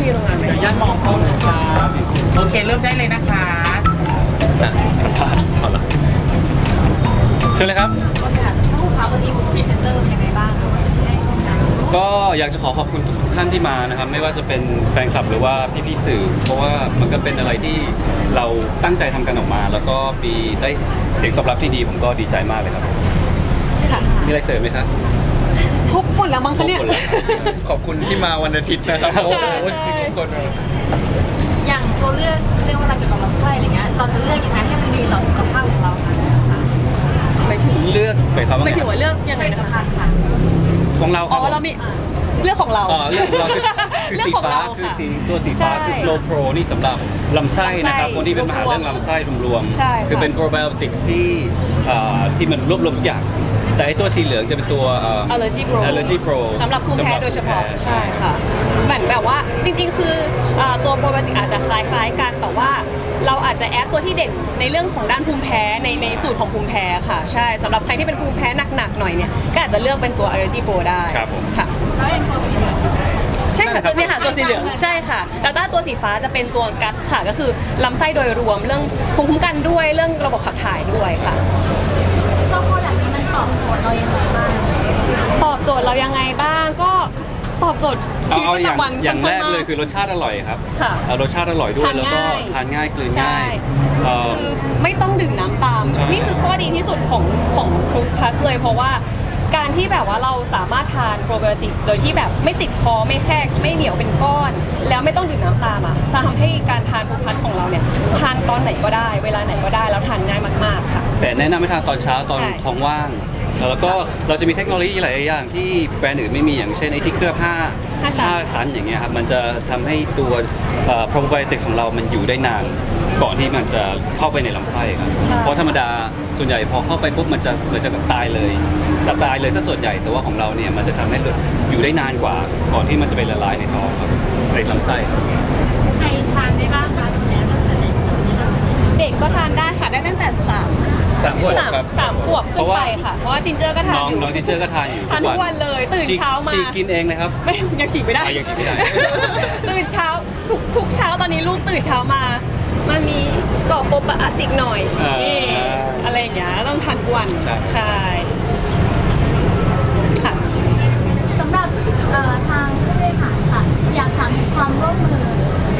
คุณอยู่ตรงนั้นไหมเดี๋ยวยันมองเขาเลยครับโอเคเริ่มได้เลยนะคะสัมภาษณ์เอาละเชิญเลยครับ โอเคค่ะท่านผู้ค้าวันนี้บุคพรีเซนเตอร์เป็นยังไงบ้างคะรู้สึกยังไงบ้างคะก็อยากจะขอขอบคุณทุกท่านที่มานะครับ ไม่ว่าจะเป็นแฟนคลับหรือว่าพี่ๆสื่อ เพราะว่ามันก็เป็นอะไรที่เราตั้งใจทำกันออกมา แล้วก็มีได้เสียงตอบรับที่ดีผมก็ดีใจมากเลยครับ ค่ะ มีอะไรเสริมไหมครับ ครบหมดแล้วมั้งคะเนี่ยครบหมดแล้วขอบคุณที่มาวันอาทิตย์นะครับใช่โอ้โหใช่ทุกคนอย่างตัวเลือกเรื่องเวลาเกี่ยวกับลำไส้อะไรเงี้ยเราจะเลือกยังไงให้มันดีต่อสุขภาพของเราคะหมายถึงเลือกไปครับหมายถึงว่าเลือกยังผไงลิตนะคะ ภัณฑ์ค่ะ ของเราคอ๋รับอเรามีเลือกของเรา อ๋อเลือกของเราคือคือเลือกสีของฟ้าเราคือค่ะตีตัวสีฟ้าใช่คือ Flow Pro นี่สำหรับลำไส้นะครับลำไส้คนที่เป็นปัญหาเรื่องลำไส้รวมใช่ค่ะ คือเป็น probiotics ที่เอ่อที่มันรวบรวมทุกอย่าง แต่ไอตัวสีเหลืองจะเป็นตัวเอ่อ Allergy Pro Allergy Pro สำหรับภูมิแพ้โดยเฉพาะ ใช่ค่ะเหมือนแบบว่าจริงๆ คืออ่าตัวโปรไบโอติกอาจจะคล้ายๆกันแต่ว่าเราอาจจะแอดตัวที่เด่นในเรื่องของด้านภูมิแพ้ในในสูตรของภูมิแพ้ค่ะ ใช่สำหรับใครที่เป็นภูมิแพ้หนักๆหน่อยเนี่ยก็อาจจะเลือกเป็นตัว Allergy Pro ได้ครับผม ค่ะ แล้วอย่างตัวสีเหลืองใช่ค่ะเนี่ยค่ะตัวสีเหลืองใช่ค่ะ แต่ถ้าตัวสีฟ้าจะเป็นตัวกัดค่ะ ก็คือลำไส้โดยรวมเรื่องภูมิคุ้มกันด้วยเรื่องระบบขับถ่ายด้วยค่ะ อบโจทย์เรายังไงบ้าง ตอบโจทย์เรายังไงบ้างก็ตอบโจทย์ชีวิตเอาประอย่างจำวันอย่างค่แรนกข้เลยมคือรสชาติอร่อยครับค่ะเอ่อรสชาติอร่อยด้วยทานแล้วก็ง่าย ทานง่ายกลืนใช่ง่ายเอ่อ คือไม่ต้องดื่มน้ำตาม ใช่นี่คือข้อดีที่สุดของของฟรุตพลัสเลยเพราะว่า การที่แบบว่าเราสามารถทานโปรไบโอติก โดยที่แบบไม่ติดคอไม่แคกไม่เหนียวเป็นก้อน แล้วไม่ต้องดื่มน้ำตามอะจะทำให้การทานฟรุตพลัสของเราเนี่ยทานตอนไหนก็ได้ เวลาไหนก็ได้แล้วทานง่ายมากๆค่ะ แต่แนะนำให้ทานตอนเช้าตอนใช่ ท้องว่าง แล้วก็เราจะมีเทคโนโลยีหลายอย่างที่แบรนด์อื่นไม่มีอย่างเช่นไอ้ที่เคลือบผ้าห้าชั้น ห้าชั้นอย่างเงี้ยครับมันจะทำให้ตัวเอ่อ probiotics ของเรามันอยู่ได้นานก่อนที่มันจะเข้าไปในลำไส้ครับ ใช่ เพราะธรรมดาส่วนใหญ่พอเข้าไปปุ๊บมันจะมันจะตายเลย แต่ตายเลยซะส่วนใหญ่แต่ว่าของเราเนี่ยมันจะทำให้อยู่ได้นานกว่า ก่อนที่มันจะไปละลายในท้องครับในลำไส้ครับใครทานได้บ้างคะตรงเนี้ยตั้งแต่เด็กเด็กก็ทานได้ค่ะได้ตั้งแต่สามสามขวบสามครับ สามขวบขึ้นไปค่ะ เพราะว่าจินเจอร์ก็ทานน้องอยู่ น้องที่เจอก็ทานอยู่ทานทุกวันเลยตื่นฉีกเช้ามา ฉีกกินเองเลยครับ ไม่ยังฉีดไม่ได้ อะยังฉีดไม่ได้ ตื่นเช้าทุกทุกเช้าตอนนี้ลูกตื่นเช้ามามันมีกรอบโปรปะอะติกหน่อยอ่านี่อะไรอย่างเงี้ยต้องทานทุกวันใช่ ใช่ค่ะ สำหรับทางผู้บริหารค่ะอยากถามถึงความร่วมมือ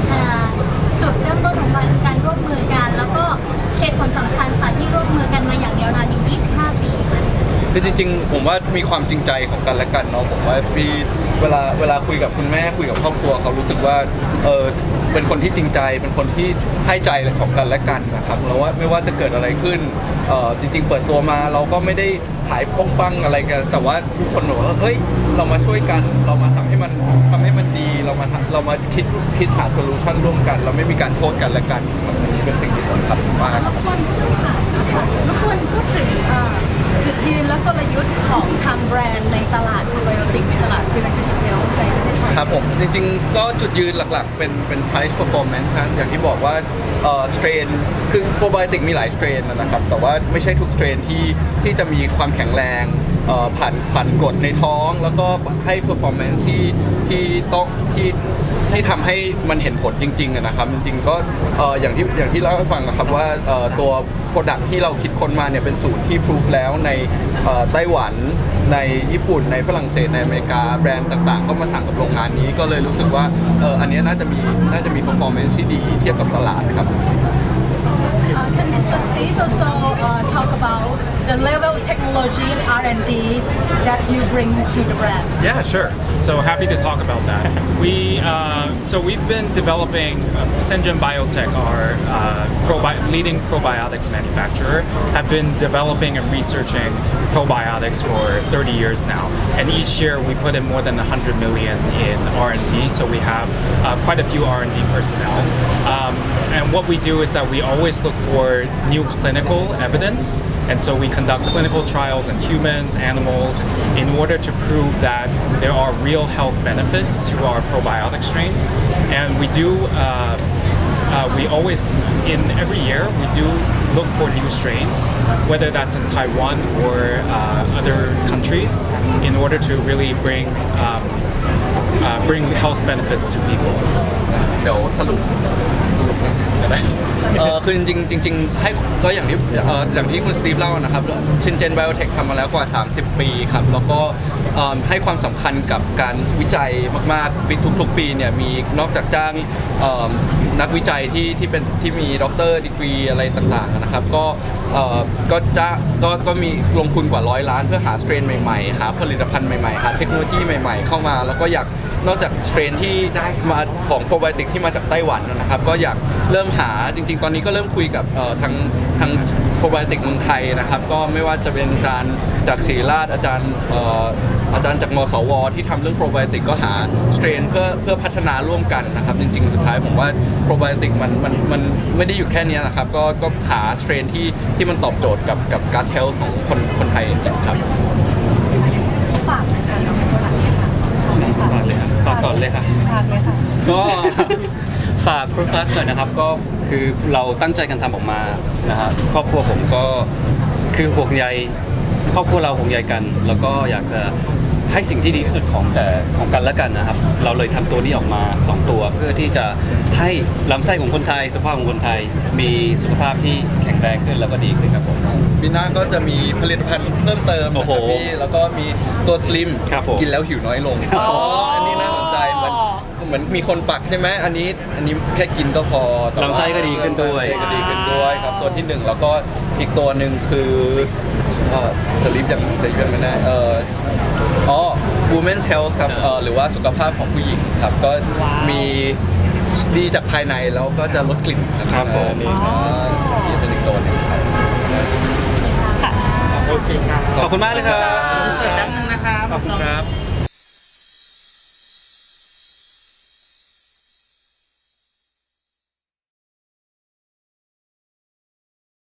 เอ่อจุดเริ่มต้นของการร่วมมือกัน แล้วก็เหตุผลสำคัญค่ะที่ร่วมมือกันมาอย่างยาวนานถึง 25 ปีค่ะคือจริงๆ ผมว่ามีความจริงใจของกันและกันเนาะผมว่าพี่เวลาเวลาคุยกับคุณแม่คุยกับครอบครัวเขารู้สึกว่าเออเป็นคนที่จริงใจ เป็นคนที่ให้ใจของกันและกันนะครับแล้วว่าไม่ว่าจะเกิดอะไรขึ้นเออจริง ๆ เปิดตัวมาเราก็ไม่ได้ขายป้องปังอะไรกันแต่ว่าทุกคนบอกว่าเฮ้ย เรามาช่วยกัน เรามาทำให้มันทำให้มันดี เรามาทำเรามาคิดคิดหาโซลูชันร่วมกัน เราไม่มีการโทษกันและกันครับอันนี้เป็นสิ่งที่สำคัญมาก รบกวนพูดค่ะรบกวนพูดถึงเอ่อ จุดยืนและกลยุทธ์ของทางแบรนด์ในตลาดโรไบโอติกในตลาด preventative health ในประเทศไทยครับผม จริงๆ ก็จุดยืนหลักๆ เป็นเป็น price performance ครับอย่างที่บอกว่าเอ่อ strain คือโปรไบโอติกมีหลาย strain นะครับ แต่ว่าไม่ใช่ทุก strain ที่ที่จะมีความแข็งแรงเอ่อผ่านผ่านกดในท้อง แล้วก็ให้ performance ที่ที่ต้องที่ที่ทำให้มันเห็นผลจริงๆอะนะครับ จริงๆก็เอ่ออย่างที่อย่างที่เล่าให้ฟังนะครับว่าเอ่อตัว product ที่เราคิดค้นมาเนี่ยเป็นสูตรที่ proof แล้วในในไต้หวันในญี่ปุ่นในฝรั่งเศสในอเมริกาแบรนด์ต่างๆ ก็มาสั่งกับโรงงานนี้ก็เลยรู้สึกว่าเอออันนี้น่าจะมีน่าจะมี performance ที่ดีเทียบกับตลาดครับ can Mr. Steve also uh, talk about the level of technology and R&D that you bring to the brand? Yeah, sure. So happy to talk about that. We uh, so we've been developing uh, Syngene Biotech, our uh, probi- leading probiotics manufacturer, have been developing and researching probiotics for 30 years now. And each year we put in more than 100 million in R&D. So we have uh, quite a few R&D personnel. Um, and what we do is that we always look for new clinical evidence. And so we conduct clinical trials in humans, animals, in order to prove that there are real health benefits to our probiotic strains. And we do, uh, uh, we always, in every year, we do look for new strains, whether that's in Taiwan or uh, other countries, in order to really bring um, uh, bring health benefits to people. เดี๋ยวสรุปสรุป ก็ได้ เออคือจริงๆจริง ๆ ให้ก็อย่างที่เอ่ออย่างที่คุณสตีฟเล่านะครับชินเจนไบโอเทคทำมาแล้วกว่า 30 ปีครับ แล้วก็เอ่อให้ความสำคัญกับการวิจัยมากๆปีทุกๆ ปีเนี่ยมีนอกจากจ้างเอ่อนักวิจัยที่ที่เป็นที่มีด็อกเตอร์ดีกรีอะไรต่างๆนะครับ ก็ เอ่อก็จะก็ก็มีลงทุนกว่าร้อยล้าน เพื่อหาสเตรนใหม่ๆ หาผลิตภัณฑ์ใหม่ๆ หาเทคโนโลยีใหม่ ๆ เข้ามา แล้วก็อยากนอกจากสเตรนที่มาของโปรไบโอติกที่มาจากไต้หวันนะครับ ก็อยากเริ่มหาจริง ๆ ตอนนี้ก็เริ่มคุยกับเอ่อทางทาง โปรไบโอติกเมืองไทยนะครับ ก็ไม่ว่าจะเป็นอาจารย์จากศรีราชอาจารย์เอ่ออาจารย์จากมสว ที่ทำเรื่องโปรไบโอติกก็หาสเตรนเพื่อเพื่อพัฒนาร่วมกันนะครับ จริง ๆ สุดท้ายผมว่าโปรไบโอติกมันมันมันไม่ได้อยู่แค่เนี้ยนะครับ ก็ก็หาสเตรนที่ที่มันตอบโจทย์กับกับการเทลของคนคนไทยจริงๆครับฝากนะคะน้องโปรดักต์เนี่ยค่ะฝากเลยครับฝากก่อนเลยค่ะฝากเลยค่ะก็ ฝากครูพลัสหน่อยนะครับก็คือเราตั้งใจกันทำออกมานะฮะครอบครัวผมก็คือห่วงใยครอบครัวเราห่วงใยกัน แล้วก็อยากจะให้สิ่งที่ดีที่สุดของแต่ของกันและกันนะครับ เราเลยทำตัวนี้ออกมา 2 ตัว เพื่อที่จะให้ลำไส้ของคนไทยสุขภาพของคนไทย มีสุขภาพที่แข็งแรงขึ้นแล้วก็ดีขึ้นครับผม ปีหน้าก็จะมีผลิตภัณฑ์เพิ่มเติมนะโอ้คโหรับพี่แล้วก็มีตัวสลิมครับผม กินแล้วหิวน้อยลงอ๋ออันนี้น่าสนใจ เหมือนเหมือนมีคนปักใช่ไหมอันนี้อันนี้แค่กินก็พอแต่ว่าลำไส้ก็ดีขึ้นด้วย ลำไส้ก็ดีขึ้นด้วยครับตัวที่หนึ่งแล้วก็อีกตัวหนึ่งคือเอ่อสลิปยังสลิปยังไม่ได้เอ่ออ๋อ women's health ครับเอ่อหรือว่าสุขภาพของผู้หญิงครับก็มีดีจากภายในแล้วก็จะลดกลิ่นครับผม นี่นี่เป็นอีกตัวหนึ่งครับ ขอบคุณมากเลยครับเสิร์ฟด้านหนึง